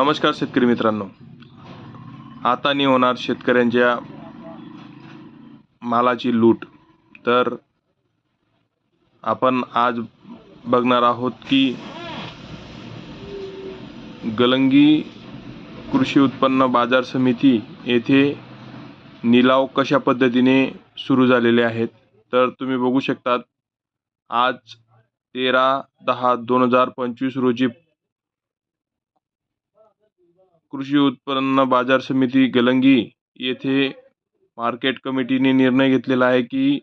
नमस्कार शेतकरी मित्रांनो. आता नाही होणार शेतकऱ्यांच्या मालाची लूट. तर आपण आज बघणार आहोत की गलंगी कृषी उत्पन्न बाजार समिती येथे निलाव कशा पद्धतीने सुरू झालेले आहेत तर तुम्ही बघू शकतात. आज तेरा दहा दोन हजार पंचवीस रोजी कृषी उत्पन्न बाजार समिती गलंगी येथे मार्केट कमिटीने निर्णय घेतलेला आहे की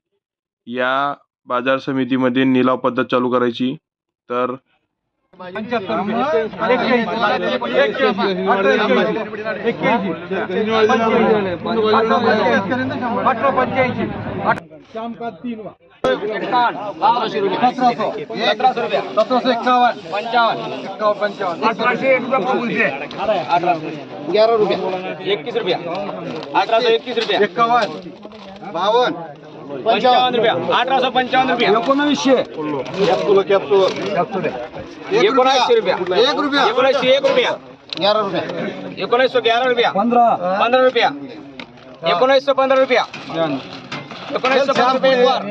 या बाजार समितीमध्ये निलाव पद्धत चालू करायची. तर सतराशे एक्कावन्न पंचावन्न एक्कावन्न पंचावन्न अठराशे एक रुपये. ग्यारह रुपये. एकतीस रुपया अठराशो एकतीस रुपया एक्कावन्न बावन्न पंचावन्न रुपया अठराशो पंचावन्न रुपया एकोणवीसशे रुपया एक रुपया. एकोणऐंशी एक रुपया. ग्यारह रुपये. एकोणीसशे ग्यारह रुपया. पंधरा पंधरा रुपया. एकोणीसशे पंधरा. रुपया एकोणीसशे पंधरा रुपये एक वार.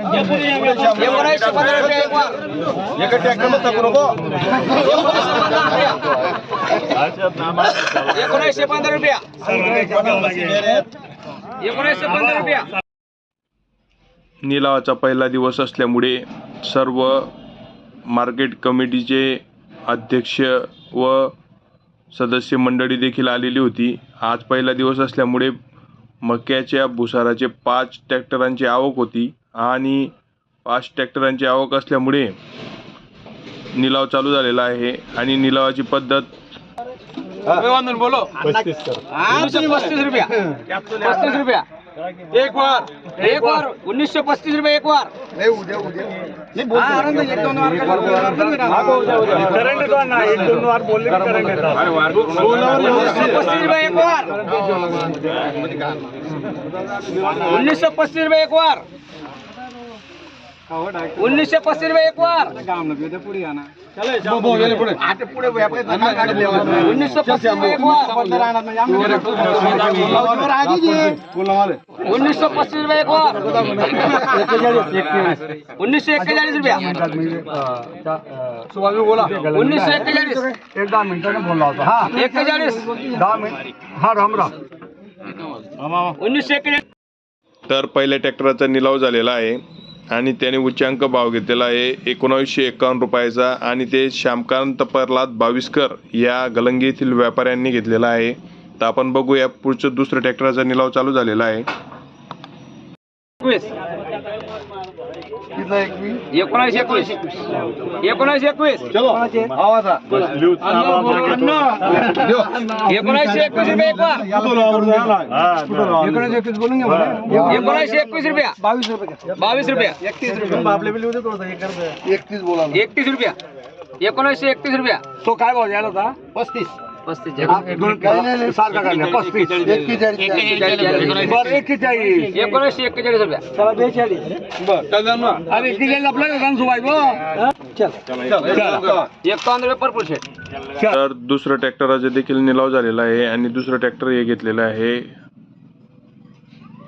एकोणीसशे पंधरा रुपये एक वार. एका ट्रॅक्टरला टाकू नको. एकोणीसशे पंधरा रुपया. एकोणीसशे पंधरा रुपया. निलावाचा पहिला दिवस असल्यामुळे सर्व मार्केट कमिटीचे अध्यक्ष व सदस्य मंडळी देखील आलेली होती. आज पहिला दिवस असल्यामुळे मक्याच्या भुसाराचे पाच ट्रॅक्टरांची आवक होती आणि पाच ट्रॅक्टरांची आवक असल्यामुळे निलाव चालू झालेला आहे आणि निलावाची पद्धत बोलो. पस्तीस रुपया. पस्तीस रुपया. एक वार. एक वार. उन्नीसशे पस्तीस रुपये एक वार. नाही उद्या पस्तीस रुपये एक वार उन्नीसशे पस्तीस रुपये एक वार. उन्नीसशे पस्तीस रुपये एक वार. उन्नीसशे पस्तीस रुपये एक वार उन्नीसशे पस्तीस रुपये एक वार उन्नीसशे एक्केचाळीस रुपया उन्नीसशे एक्केचाळीस एक दहा मिनिटाने फोन लावतो हा एक्केचाळीस दहा मिनिट हा राम राम उन्नीसशे एक्केचाळीस तर पहिल्या ट्रॅक्टरचा निलाव झालेला आहे. आणि त्याने उच्चांक भाव घेतलेला आहे. एकोणावीसशे एकावन्न रुपयाचा आणि ते श्यामकांत प्रल्हाद बाविस्कर या गलंगी येथील व्यापाऱ्यांनी घेतलेला आहे. तर आपण बघूया पुढचं दुसरं ट्रॅक्टरचा निलाव चालू झालेला आहे. एकोणीस एकवीस. एकोणीस एकवीस. आवाजा एकोणीसशे एकवीस रुपये एक वार एकोणीस एकवीस बोलून घ्या एकवीस रुपया. बावीस रुपये. बावीस रुपया. एकतीस रुपये. एकतीस बोला एकतीस रुपया. एकोणीसशे एकतीस रुपया. तो काय भाव द्यायला होता? पस्तीस. एकोणीसशे एक्केचाळीस रुपया. अरे आपल्याला एकावन्न रुपये पर तर दुसरं ट्रॅक्टराचा देखील निलाव झालेला आहे आणि दुसरं ट्रॅक्टर हे घेतलेलं आहे.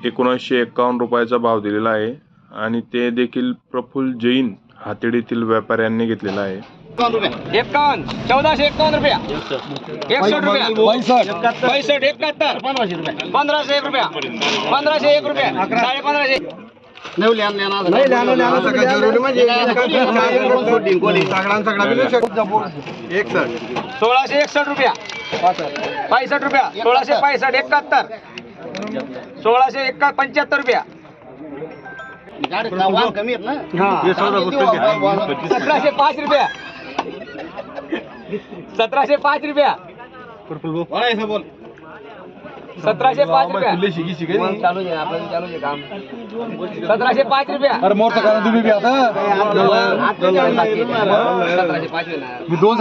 एकोणीसशे एकावन्न रुपयाचा भाव दिलेला आहे आणि ते देखील प्रफुल्ल जैन हातेडीतील व्यापाऱ्यांनी घेतलेला आहे. एकावन्न. चौदाशे एकावन्न रुपया. एकसष्ट रुपया. पैसष्ट एकाहत्तर. पंधराशे एक रुपया. पंधराशे एक रुपया. साडे पंधराशे. सगळा मिळू शकतो एकसष्ट सोळाशे एकसष्ट रुपया. पासष्ट रुपया. सोळाशे पासष्ट एकाहत्तर. सोळाशे एक्का पंच्याहत्तर रुपया. सतराशे पाच रुपया. सतराशे पाच रुपया. सतराशे पाच रुपया. चालू आहे आपलं चालू आहे काम. सतराशे पाच रुपया. अरे मोठं करा तुम्ही बी आता. सतराशे पाच रुपया. मी दोन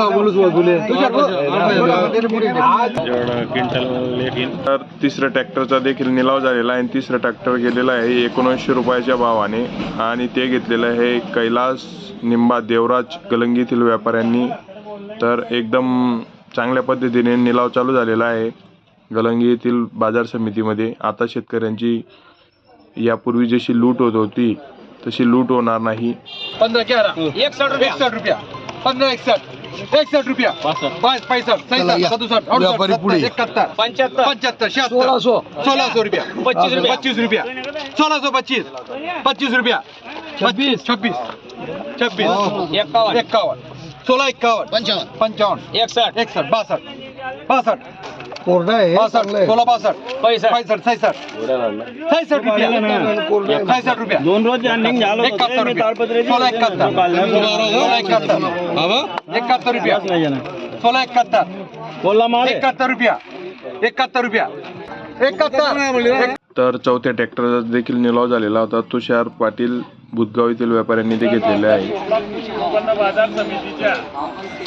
तर तिसऱ्या ट्रॅक्टरचा देखील निलाव झालेला आहे आणि तिसरा ट्रॅक्टर गेलेला आहे. एकोणऐंशी रुपयाच्या भावाने. आणि ते घेतलेलं आहे कैलास निंबा देवराज गलंगीतील व्यापाऱ्यांनी. तर एकदम चांगल्या पद्धतीने निलाव चालू झालेला आहे. गलंगी येथील बाजार समितीमध्ये आता शेतकऱ्यांची यापूर्वी जशी लूट होत होती तशी लूट होणार नाही. पंधरा एकसठ रुपया. एकसठ रुपया. पंधरा एकसठ. एकसठ रुपया. पाच पैसठ. एकाहत्तर. पंच्याहत्तर. पंच्याहत्तर शहात्तर. सोळा सौ रुपया. पच्चीस रुपया. पच्चीस रुपया. सोळा सौ पच्चीस. पच्चीस रुपया. छब्बीस. छब्बीस. छब्बीस. एकावन्न. एक्कावन्न सोळा एक्कावन्न. पंचावन्न. पंचावन्न. एकसठ. एकसठ. बासष्ट. बासष्ट. कोरडा आहे बासष्ट. सोळा बासष्ट. पैसठ. पैसठ सैसठ. सैसठ रुपया. दोन रोज रनिंग झालं होतं एकाहत्तर मी रुपया. ताडपत्रीची सोळा एकाहत्तर. सोळा एकाहत्तर. एकाहत्तर रुपया. सोळा एकाहत्तर. बोलला माल आहे. एकाहत्तर रुपया. एकाहत्तर रुपया. एकाहत्तर. तर चौथ्या ट्रॅक्टरचा देखील निलाव झालेला होता. तुषार पाटील बुधगाव येथील व्यापाऱ्यांनी ते घेतलेले आहे कृषी उत्पन्न बाजार समितीच्या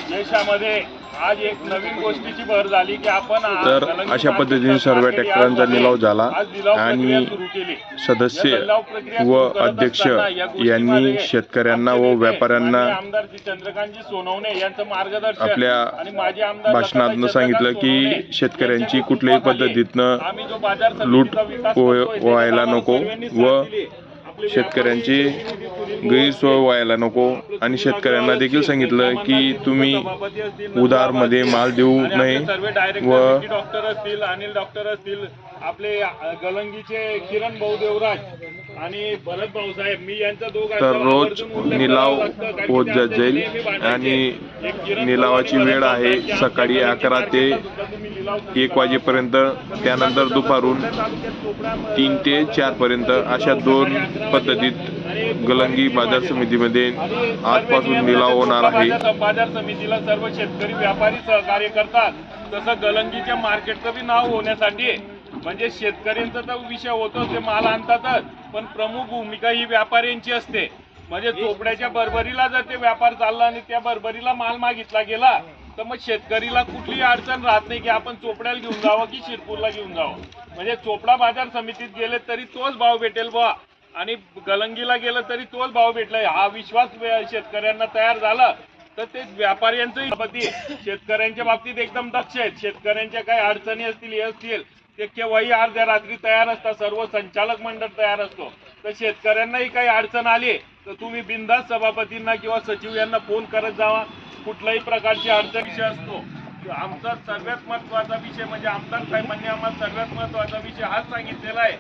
देशामध्ये आज एक नवीन गोष्टीची भर झाली की आपण आज तर अशा पद्धतीने मार्केट सर्व ट्रॅक्टरांचा झाला आज लिलाव प्रक्रिया आणि सुरू केली. सदस्य या लिलाव प्रक्रिया व सुरू करत अध्यक्ष असताना या गोष्टीमध्ये यांनी शेतकऱ्यांना व नेते, व्यापाऱ्यांना माननीय आमदार श्री चंद्रकांतजी सोनवणे यांचं मार्गदर्शन आपल्या आणि माजी आमदार भाषणातनं दत्तात्रय सांगितलं की शेतकऱ्यांची यांच्या कुठल्याही नेतृत्वाखाली पद्धतीतनं आम्ही जो बाजार समितीचा लूट विकास हो- करतोय, व्हायला नको सर्वांनी व साथ दिली. शेतकऱ्यांची गैरसोय व्हायला नको. आणि शेतकऱ्यांना देखील सांगितलं की तुम्ही उधारमध्ये माल देऊ नये व डॉक्टर असतील अनिल डॉक्टर असतील आपले गलंगीचे किरण भाऊ देवराज आणि भरत भाऊसाहेब मी यांचा दोघांचा तर रोज निलाव होत जात जाईल. आणि निलावाची भाऊ वेळ आहे सकाळी अकरा ते एक वाजेपर्यंत त्यानंतर दुपारून तीन ते चार पर्यंत अशा दोन पद्धतीत गलंगी बाजार समितीमध्ये आजपासून लिलाव होणार आहे. बाजार समितीला सर्व शेतकरी व्यापारी सहकार्य करतात. तसं गलंगीच्या मार्केटचं बी नाव होण्यासाठी म्हणजे शेतकऱ्यांचा तर विषय होतो ते माल आणतातच. पण प्रमुख भूमिका ही व्यापाऱ्यांची असते. म्हणजे चोपड्याच्या बरबरीला जर ते व्यापार चालला आणि त्या बरबरीला माल मागितला गेला तर मग शेतकरीला कुठलीही अडचण राहत नाही की आपण चोपड्याला घेऊन जावं की शिरपूरला घेऊन जावं? म्हणजे चोपडा बाजार समितीत गेले तरी तोच भाव भेटेल बुवा. आणि गलंगीला गेलं तरी तोच भाव भेटलाय हा विश्वास शेतकऱ्यांना तयार झाला तर ते व्यापाऱ्यांचंही बाबतीत शेतकऱ्यांच्या बाबतीत एकदम दक्ष आहेत. शेतकऱ्यांच्या काही अडचणी असतील हे असतील ते केव्हाही अर्ध्या रात्री तयार असतात. सर्व संचालक मंडळ तयार असतो. तर शेतकऱ्यांनाही काही अडचण आली तर तुम्ही बिंदास सभापतींना किंवा सचिव यांना फोन करत जावा. कुठल्याही प्रकारची अडचण विषय असतो. आमचा सर्वात महत्त्वाचा विषय म्हणजे आमदार साहेबांनी म्हणजे आम्हाला सर्वात महत्त्वाचा विषय हाच सांगितलेला आहे.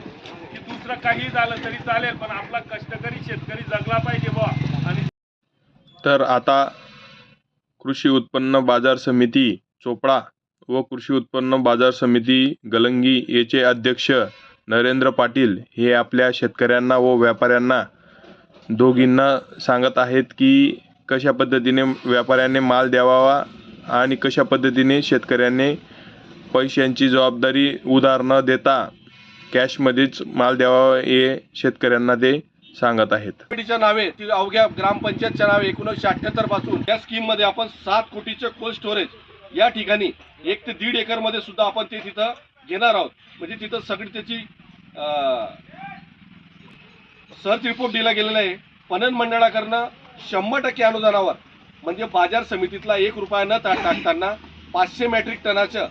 की दुसरं काही झालं तरी चालेल पण आपला कष्टकरी शेतकरी जगला पाहिजे बा आणि तर आता कृषी उत्पन्न बाजार समिती चोपडा व कृषी उत्पन्न बाजार समिती गलंगी याचे अध्यक्ष नरेंद्र पाटील हे आपल्या शेतकऱ्यांना व व्यापाऱ्यांना दोघींना सांगत आहेत की कशा पद्धतीने व्यापाऱ्याने माल द्यावा आणि कशा पद्धतीने शेतकऱ्याने पैशांची जबाबदारी उधार न देता कॅशमध्येच माल द्यावा हे शेतकऱ्यांना ते सांगत आहेत. कोटीच्या नावे ती अवघ्या ग्रामपंचायतच्या नावे एकोणीसशे अठ्याहत्तरपासून या स्कीममध्ये आपण सात कोटीचे कोल्ड स्टोरेज या ठिकाणी एक ते दीड एकरमध्ये सुद्धा आपण ते तिथं घेणार आहोत. म्हणजे तिथं सगळी त्याची सर्च रिपोर्ट दिला गेलेला आहे. पणन मंडळाकडनं शंभर टक्के अनुदानावर म्हणजे बाजार समितीतला एक रुपया न टा- टाकताना पाचशे मेट्रिक टनाचं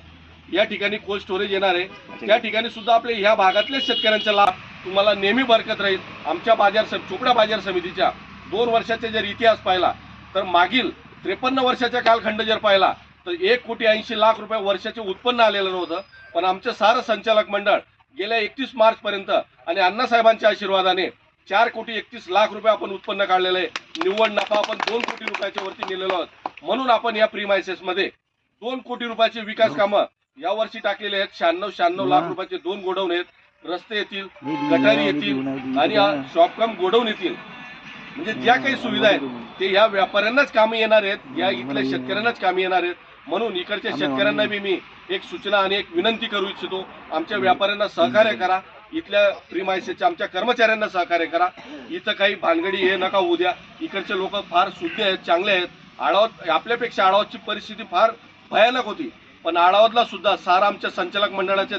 या ठिकाणी कोल्ड स्टोरेज येणार आहे. त्या ठिकाणी सुद्धा आपल्या ह्या भागातल्या शेतकऱ्यांचा लाभ तुम्हाला नेहमी बरकत राहील. आमच्या बाजार सम चोपडा बाजार समितीच्या दोन वर्षाचा जर इतिहास पाहिला तर मागील त्रेपन्न वर्षाचा कालखंड जर पाहिला तर एक कोटी ऐंशी लाख रुपये वर्षाचे उत्पन्न आलेलं नव्हतं. पण आमचं सारं संचालक मंडळ गेल्या एकतीस मार्च पर्यंत आणि अण्णासाहेबांच्या आशीर्वादाने चार कोटी एकतीस लाख रुपये आपण उत्पन्न काढलेलं आहे. निव्वळ नफा आपण दोन कोटी रुपयाच्या वरती नेलेलो आहोत. म्हणून आपण या प्रीमायसेस मध्ये दोन कोटी रुपयाचे विकास कामं यावर्षी टाकलेले आहेत. शहाण्णव शहाण्णव लाख रुपयाचे दोन गोडाऊन आहेत. रस्ते येतील गटारी येतील आणि शॉपकम गोडाऊन येतील. म्हणजे ज्या काही सुविधा आहेत ते ह्या व्यापाऱ्यांनाच कामी येणार आहेत. या इथल्या शेतकऱ्यांनाच कामी येणार आहेत. म्हणून इकडच्या शेतकऱ्यांना बी मी एक सूचना आणि एक विनंती करू इच्छितो. आमच्या व्यापाऱ्यांना सहकार्य करा. इथल्या प्रिमायसेच्या आमच्या कर्मचाऱ्यांना सहकार्य करा. इथं काही भानगडी हे नका होऊ द्या. इकडचे लोक फार शुद्ध आहेत चांगले आहेत. आळावत आपल्यापेक्षा आळावतची परिस्थिती फार भयानक होती. पण आळावतला सुद्धा सारा आमच्या संचालक मंडळाच्या